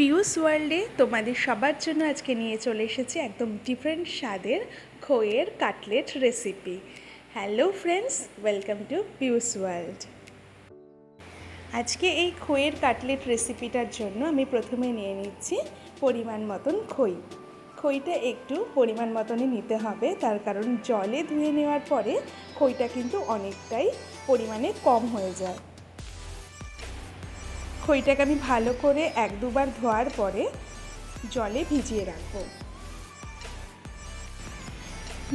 পিউস ওয়ার্ল্ডে তোমাদের সবার জন্য আজকে নিয়ে চলে এসেছি একদম ডিফারেন্ট স্বাদের খইয়ের cutlet recipe hello friends welcome to Piu's world. আজকে এই খইয়ের কাটলেট রেসিপিটার জন্য আমি প্রথমে নিয়ে নিচ্ছি পরিমাণ মতন খই। খইটা একটু পরিমাণ মতনই নিতে হবে, তার কারণ জলে ধুয়ে নেওয়ার পরে খইটা কিন্তু অনেকটাই পরিমাণে কম হয়ে যায়। খইটাকে আমি ভালো করে এক দুবার ধোয়ার পরে জলে ভিজিয়ে রাখব।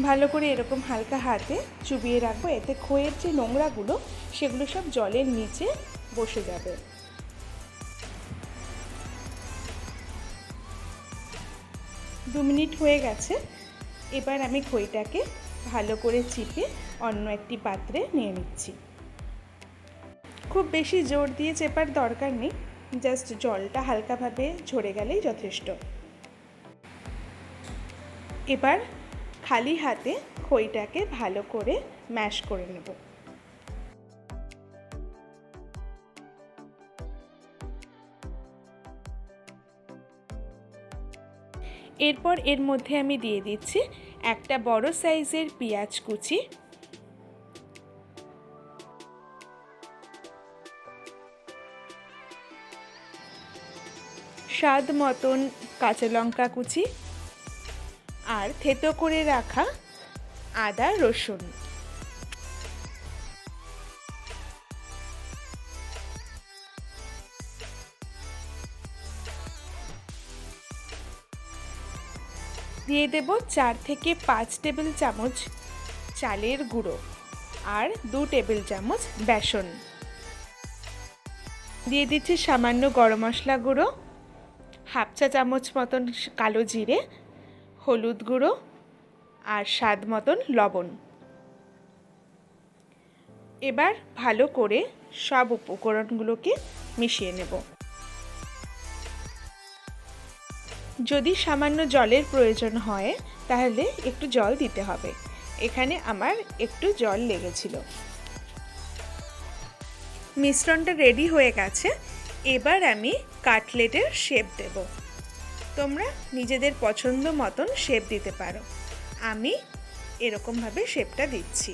ভালো করে এরকম হালকা হাতে চুবিয়ে রাখব। এতে খইয়ের যে নোংরাগুলো, সেগুলো সব জলের নিচে বসে যাবে। দু মিনিট হয়ে গেছে। এবার আমি খইটাকে ভালো করে চিপে অন্য একটি পাত্রে নিয়ে নিচ্ছি। খুব বেশি জোর দিয়ে চেপার দরকার নেই জাস্ট জলটা হালকাভাবে ঝরে গেলেই যথেষ্ট। এবার খালি হাতে খইটাকে ভালো করে ম্যাশ করে নেব। এরপর এর মধ্যে আমি দিয়ে দিচ্ছি একটা বড় সাইজের পেঁয়াজ কুচি স্বাদ মতন কাঁচা লঙ্কা কুচি আর থেতো করে রাখা আদা রসুন। দিয়ে দেব চার থেকে পাঁচ টেবিল চামচ চালের গুঁড়ো আর দু টেবিল চামচ বেসন। দিয়ে দিচ্ছি সামান্য গরম মশলা গুঁড়ো হাফ চা চামচ মতন কালো জিরে, হলুদ গুঁড়ো আর স্বাদ মতন লবণ। এবার ভালো করে সব উপকরণগুলোকে মিশিয়ে নেব। যদি সামান্য জলের প্রয়োজন হয়, তাহলে একটু জল দিতে হবে। এখানে আমার একটু জল লেগেছিল। মিশ্রণটা রেডি হয়ে গেছে। এবার আমি কাটলেটের শেপ দেব। তোমরা নিজেদের পছন্দ মতন শেপ দিতে পারো। আমি এরকমভাবে শেপটা দিচ্ছি।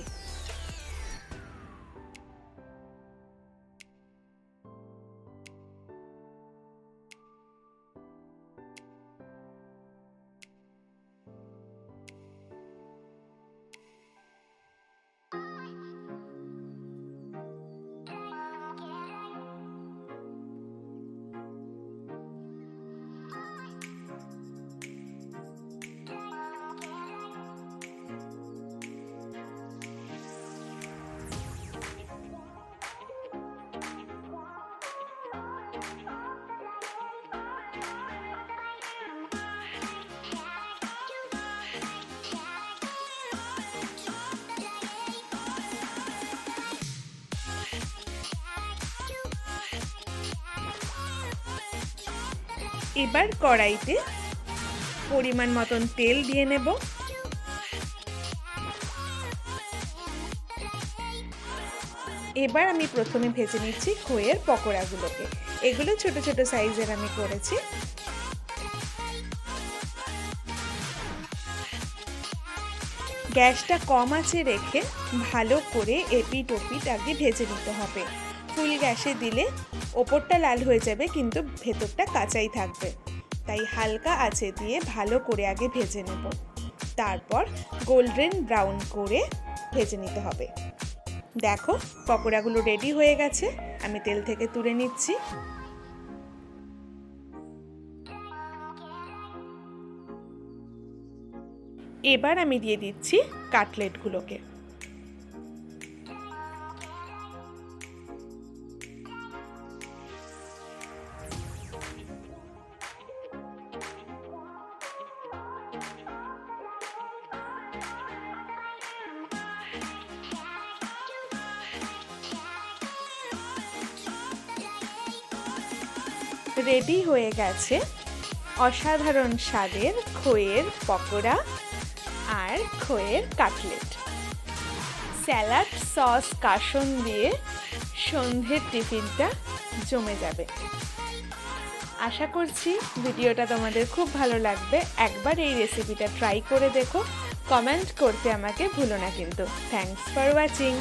এবার কড়াইতে পরিমাণ মতন তেল দিয়ে নেব। এবার আমি প্রথমে ভেজে নিচ্ছি খইয়ের পকোড়াগুলোকে। এগুলো ছোট ছোট সাইজের আমি করেছি। গ্যাসটা কম আছে রেখে ভালো করে এপিট ওপিট আগে ভেজে নিতে হবে। ফুল গ্যাসে দিলে ওপরটা লাল হয়ে যাবে, কিন্তু ভেতরটা কাঁচাই থাকবে। তাই হালকা আছে দিয়ে ভালো করে আগে ভেজে নেব। তারপর গোল্ডেন ব্রাউন করে ভেজে নিতে হবে। দেখো, পকোড়াগুলো রেডি হয়ে গেছে। আমি তেল থেকে তুলে নিচ্ছি। এবার আমি দিয়ে দিচ্ছি কাটলেটগুলোকে। রেডি হয়ে গেছে অসাধারণ স্বাদের খইয়ের পকোড়া আর খইয়ের কাটলেট। স্যালাড সস কাসন দিয়ে সন্ধ্যের টিফিনটা জমে যাবে। আশা করছি ভিডিওটা তোমাদের খুব ভালো লাগবে। একবার এই রেসিপিটা ট্রাই করে দেখো। কমেন্ট করতে আমাকে ভুলো না কিন্তু। Thanks for watching